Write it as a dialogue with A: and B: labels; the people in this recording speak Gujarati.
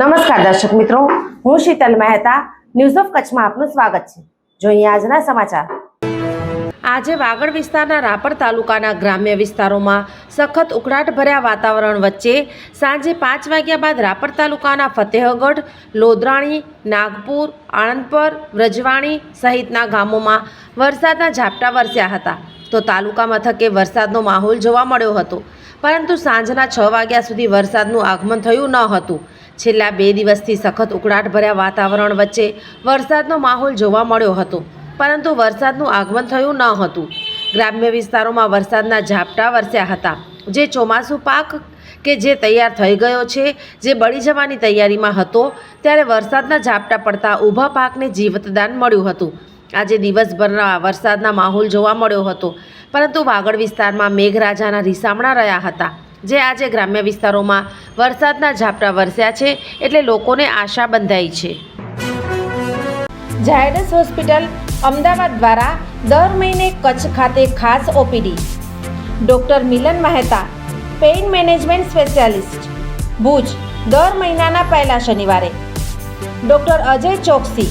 A: નમસ્કાર દર્શક મિત્રો, હું શીતલ મહેતા ન્યૂઝ ઓફ કચ્છમાં આપનું સ્વાગત છે. જોઈએ આજના સમાચાર. આજે વાગડ વિસ્તારના રાપર તાલુકાના ગ્રામ્ય વિસ્તારોમાં સખત ઉકળાટભર્યા વાતાવરણ વચ્ચે સાંજે પાંચ વાગ્યા બાદ રાપર તાલુકાના ફતેહગઢ લોધરાણી નાગપુર, આણંદપર, વ્રજવાણી સહિતના ગામોમાં વરસાદના ઝાપટા વરસ્યા હતા. તો તાલુકા મથકે વરસાદનો માહોલ જોવા મળ્યો હતો. પરંતુ સાંજના છ વાગ્યા સુધી વરસાદનું આગમન થયું ન હતું. છેલ્લા બે દિવસથી સખત ઉકળાટભર્યા વાતાવરણ વચ્ચે વરસાદનો માહોલ જોવા મળ્યો હતો. પરંતુ વરસાદનું આગમન થયું ન હતું. ગ્રામ્ય વિસ્તારોમાં વરસાદના ઝાપટા વરસ્યા હતા. જે ચોમાસુ પાક કે જે તૈયાર થઈ ગયો છે, જે બળી જવાની તૈયારીમાં હતો, ત્યારે વરસાદના ઝાપટા પડતા ઊભા પાકને જીવતદાન મળ્યું હતું. આજે દિવસભરના વરસાદના માહોલ જોવા મળ્યો હતો. પરંતુ વાગડ વિસ્તારમાં મેઘરાજાના રીસામણા રહ્યા હતા, જે આજે ગ્રામ્ય વિસ્તારોમાં વરસાદના ઝાપટા વરસ્યા છે એટલે લોકોને આશા બંધાઈ છે. ઝાયડસ હોસ્પિટલ અમદાવાદ દ્વારા દર મહિને કચ્છ ખાતે ખાસ OPD. Doctor Milan Mehta, pain management specialist, Bhuj, દર મહિનાના પહેલા શનિવારે. ડૉક્ટર અજય ચોકસી